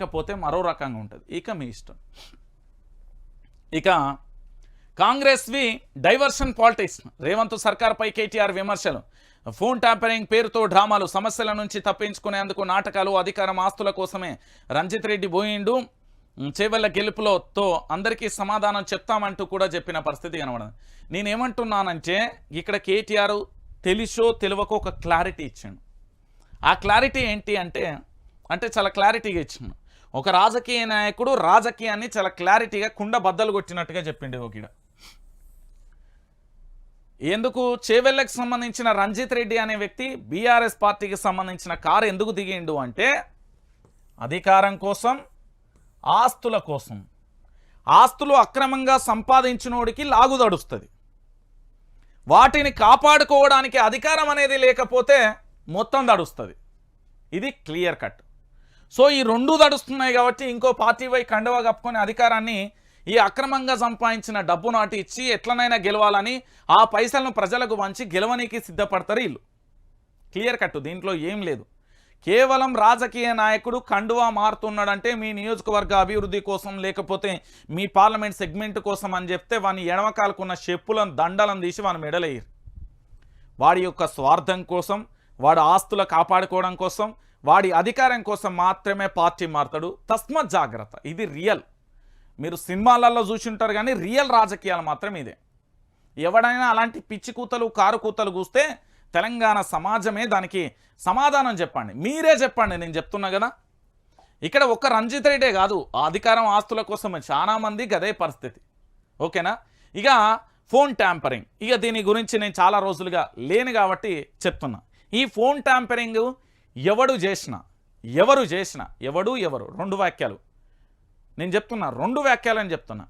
లేకపోతే మరో రకంగా ఉంటుంది. ఇక మీ ఇష్టం. ఇక కాంగ్రెస్వి డైవర్షన్ పాలిటిక్స్. రేవంత్ సర్కార్పై కేటీఆర్ విమర్శలు. ఫోన్ ట్యాంపరింగ్ పేరుతో డ్రామాలు సమస్యల నుంచి తప్పించుకునేందుకు నాటకాలు అధికారం ఆస్తుల కోసమే రంజిత్ రెడ్డి పోయిండు. చేవెళ్ళ గెలుపులతో అందరికీ సమాధానం చెప్తామంటూ కూడా చెప్పిన పరిస్థితి కనబడింది. నేనేమంటున్నానంటే ఇక్కడ కేటీఆర్ తెలిసో తెలియకో ఒక క్లారిటీ ఇచ్చాడు. ఆ క్లారిటీ ఏంటి అంటే అంటే చాలా క్లారిటీగా ఇచ్చాడు. ఒక రాజకీయ నాయకుడు రాజకీయాన్ని చాలా క్లారిటీగా కుండ బద్దలు కొట్టినట్టుగా చెప్పిండు ఒకడ ఎందుకు? చేవెళ్ళకి సంబంధించిన రంజిత్ రెడ్డి అనే వ్యక్తి బీఆర్ఎస్ పార్టీకి సంబంధించిన కారు ఎందుకు దిగిండు అంటే అధికారం కోసం ఆస్తుల కోసం. ఆస్తులు అక్రమంగా సంపాదించినోడికి లాగుదడుస్తుంది. వాటిని కాపాడుకోవడానికి అధికారం అనేది లేకపోతే మొత్తం దడుస్తుంది. ఇది క్లియర్ కట్. సో ఈ రెండు దడుస్తున్నాయి కాబట్టి ఇంకో పార్టీ పై కండవా కప్పుకొని అధికారాన్ని ఈ అక్రమంగా సంపాదించిన డబ్బు నాటి ఇచ్చి ఎట్లనైనా గెలవాలని ఆ పైసలను ప్రజలకు వంచి గెలవనీకి సిద్ధపడతారు వీళ్ళు. క్లియర్ కట్ దీంట్లో ఏం లేదు. కేవలం రాజకీయ నాయకుడు కండువా మారుతున్నాడంటే మీ నియోజకవర్గ అభివృద్ధి కోసం లేకపోతే మీ పార్లమెంట్ సెగ్మెంట్ కోసం అని చెప్తే వాని ఎడమకాలకున్న చెప్పులను దండలను తీసి వాని మెడలేయరు. వాడి యొక్క స్వార్థం కోసం వాడు ఆస్తుల కాపాడుకోవడం కోసం వాడి అధికారం కోసం మాత్రమే పార్టీ మారుతాడు. తస్మత్ జాగ్రత్త. ఇది రియల్. మీరు సినిమాలలో చూసి ఉంటారు కానీ రియల్ రాజకీయాలు మాత్రం ఇదే. ఎవడైనా అలాంటి పిచ్చి కూతలు కారు కూతలు కూస్తే తెలంగాణ సమాజమే దానికి సమాధానం చెప్పండి. మీరే చెప్పండి. నేను చెప్తున్నా కదా. ఇక్కడ ఒక్క రంజిత్ రెడ్డే కాదు. ఆ అధికారం ఆస్తుల కోసం చాలామంది గదే పరిస్థితి. ఓకేనా? ఇక ఫోన్ ట్యాంపరింగ్. ఇక దీని గురించి నేను చాలా రోజులుగా లేను కాబట్టి చెప్తున్నా. ఈ ఫోన్ ట్యాంపరింగ్ ఎవడు చేసిన ఎవరు చేసిన ఎవడు ఎవరు? రెండు వాక్యాలు. నేను చెప్తున్నా రెండు వాక్యాలని చెప్తున్నా.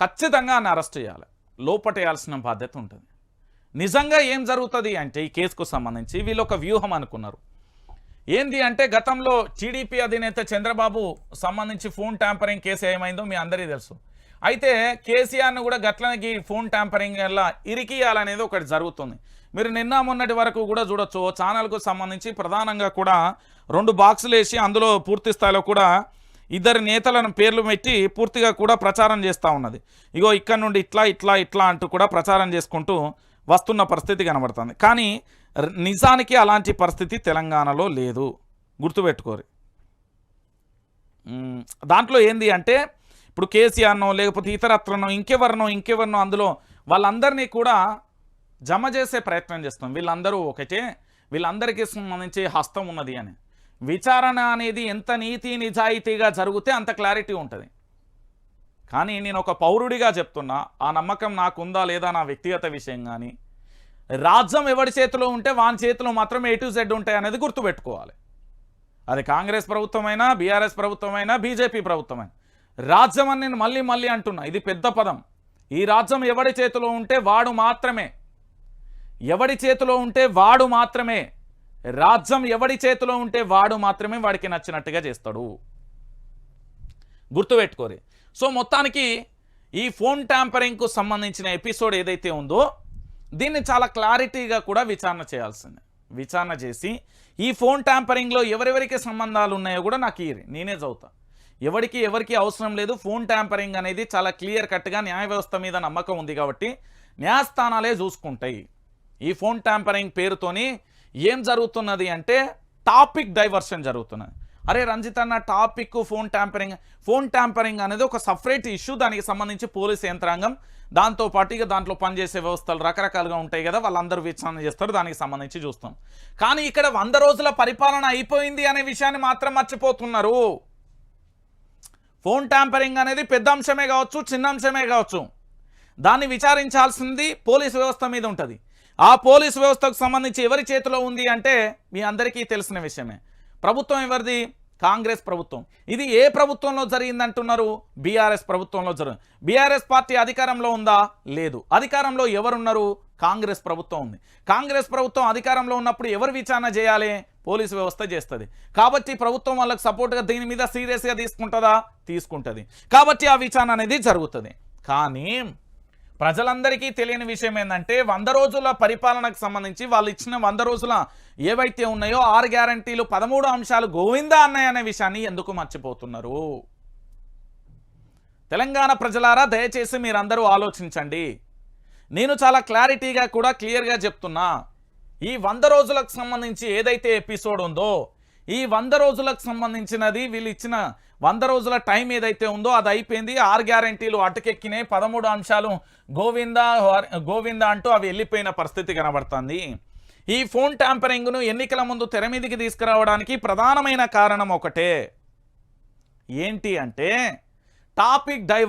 ఖచ్చితంగా ఆయన అరెస్ట్ చేయాలి. లోపటేయాల్సిన బాధ్యత ఉంటుంది. నిజంగా ఏం జరుగుతుంది అంటే ఈ కేసుకు సంబంధించి వీళ్ళు ఒక వ్యూహం అనుకున్నారు. ఏంది అంటే గతంలో టీడీపీ అధినేత చంద్రబాబు సంబంధించి ఫోన్ ట్యాంపరింగ్ కేసు ఏమైందో మీ అందరికీ తెలుసు. అయితే కేసీఆర్ను కూడా గట్లకి ఫోన్ ట్యాంపరింగ్ వల్ల ఇరికియాలనేది ఒకటి జరుగుతుంది. మీరు నిన్న మొన్నటి వరకు కూడా చూడొచ్చు ఛానల్కు సంబంధించి ప్రధానంగా కూడా రెండు బాక్సులు వేసి అందులో పూర్తి స్థాయిలో కూడా ఇద్దరు నేతలను పేర్లు పెట్టి పూర్తిగా కూడా ప్రచారం చేస్తూ ఉన్నది. ఇగో ఇక్కడ నుండి ఇట్లా ఇట్లా ఇట్లా అంటూ కూడా ప్రచారం చేసుకుంటూ వస్తున్న పరిస్థితి కనబడుతుంది. కానీ ర- నిజానికి అలాంటి పరిస్థితి తెలంగాణలో లేదు. గుర్తుపెట్టుకోరు. దాంట్లో ఏంది అంటే ఇప్పుడు కేసీఆర్నో లేకపోతే ఇతరత్రనో ఇంకెవరినో ఇంకెవరినో అందులో వాళ్ళందరినీ కూడా జమ చేసే ప్రయత్నం చేస్తాం. వీళ్ళందరూ ఒకటే. వీళ్ళందరికీ సంబంధించి హస్తం ఉన్నది అని. విచారణ అనేది ఎంత నీతి నిజాయితీగా జరిగితే అంత క్లారిటీ ఉంటుంది. కానీ నేను ఒక పౌరుడిగా చెప్తున్నా ఆ నమ్మకం నాకుందా లేదా నా వ్యక్తిగత విషయం కానీ రాజ్యం ఎవరి చేతిలో ఉంటే వాని చేతిలో మాత్రమే ఏ టు జెడ్ ఉంటాయి అనేది గుర్తుపెట్టుకోవాలి. అది కాంగ్రెస్ ప్రభుత్వమైనా బీఆర్ఎస్ ప్రభుత్వమైనా బీజేపీ ప్రభుత్వమైనా. రాజ్యం అని నేను మళ్ళీ మళ్ళీ అంటున్నా. ఇది పెద్ద పదం. ఈ రాజ్యం ఎవడి చేతిలో ఉంటే వాడు మాత్రమే. ఎవడి చేతిలో ఉంటే వాడు మాత్రమే. రాజ్యం ఎవడి చేతిలో ఉంటే వాడు మాత్రమే వాడికి నచ్చినట్టుగా చేస్తాడు. గుర్తుపెట్టుకోరి. సో మొత్తానికి ఈ ఫోన్ ట్యాంపరింగ్కు సంబంధించిన ఎపిసోడ్ ఏదైతే ఉందో దీన్ని చాలా క్లారిటీగా కూడా విచారణ చేయాల్సిందే. విచారణ చేసి ఈ ఫోన్ ట్యాంపరింగ్లో ఎవరెవరికి సంబంధాలు ఉన్నాయో కూడా నాకు ఈ నేనే చదువుతా. ఎవరికి ఎవరికి అవసరం లేదు ఫోన్ ట్యాంపరింగ్ అనేది చాలా క్లియర్ కట్గా న్యాయ వ్యవస్థ మీద నమ్మకం ఉంది కాబట్టి న్యాయస్థానాలే చూసుకుంటాయి. ఈ ఫోన్ ట్యాంపరింగ్ పేరుతోని ఏం జరుగుతున్నది అంటే టాపిక్ డైవర్షన్ జరుగుతున్నది. అరే రంజిత్ అన్న topic phone tampering phone tampering అనేది ఒక సపరేట్ ఇష్యూ దానికి సంబంధించి పోలీస్ యంత్రాంగం దాంతో పాటు ఇక దాంట్లో పనిచేసే వ్యవస్థలు రకరకాలుగా ఉంటాయి కదా వాళ్ళందరూ విచారణ చేస్తారు దానికి సంబంధించి చూస్తాం. కానీ ఇక్కడ వంద రోజుల పరిపాలన అయిపోయింది అనే విషయాన్ని మాత్రం మర్చిపోతున్నారు. ఫోన్ ట్యాంపరింగ్ అనేది పెద్ద అంశమే కావచ్చు చిన్న అంశమే కావచ్చు. దాన్ని విచారించాల్సింది పోలీస్ వ్యవస్థ మీద ఉంటుంది. ఆ పోలీస్ వ్యవస్థకు సంబంధించి ఎవరి చేతిలో ఉంది అంటే మీ అందరికీ తెలిసిన విషయమే. ప్రభుత్వం ఎవరిది? కాంగ్రెస్ ప్రభుత్వం. ఇది ఏ ప్రభుత్వంలో జరిగిందంటున్నారు? బీఆర్ఎస్ ప్రభుత్వంలో జరిగింది బీఆర్ఎస్ పార్టీ అధికారంలో ఉందా? లేదు. అధికారంలో ఎవరున్నారు? కాంగ్రెస్ ప్రభుత్వం ఉంది. కాంగ్రెస్ ప్రభుత్వం అధికారంలో ఉన్నప్పుడు ఎవరు విచారణ చేయాలి? పోలీసు వ్యవస్థ చేస్తుంది. కాబట్టి ప్రభుత్వం వాళ్ళకి సపోర్ట్గా దీని మీద సీరియస్గా తీసుకుంటుందా? తీసుకుంటుంది. కాబట్టి ఆ విచారణ అనేది జరుగుతుంది. కానీ ప్రజలందరికీ తెలియని విషయం ఏంటంటే వంద రోజుల పరిపాలనకు సంబంధించి వాళ్ళు ఇచ్చిన వంద రోజుల ఏవైతే ఉన్నాయో ఆరు గ్యారంటీలు పదమూడు అంశాలు గోవిందా అన్నాయనే అనే విషయాన్ని ఎందుకు మర్చిపోతున్నారు? తెలంగాణ ప్రజలారా దయచేసి మీరందరూ ఆలోచించండి. నేను చాలా క్లారిటీగా కూడా క్లియర్గా చెప్తున్నా. ఈ వంద రోజులకు సంబంధించి ఏదైతే ఎపిసోడ్ ఉందో ఈ వంద రోజులకు సంబంధించినది వీళ్ళు ఇచ్చిన వంద రోజుల టైం ఏదైతే ఉందో అది అయిపోయింది. ఆరు గ్యారంటీలు అటుకెక్కినాయి. పదమూడు అంశాలు గోవింద గోవింద అంటూ అవి వెళ్ళిపోయిన పరిస్థితి కనబడుతుంది. ఈ ఫోన్ ట్యాంపరింగ్ను ఎన్నికల ముందు తెర మీదికి తీసుకురావడానికి ప్రధానమైన కారణం ఒకటే. ఏంటి అంటే టాపిక్ డైవర్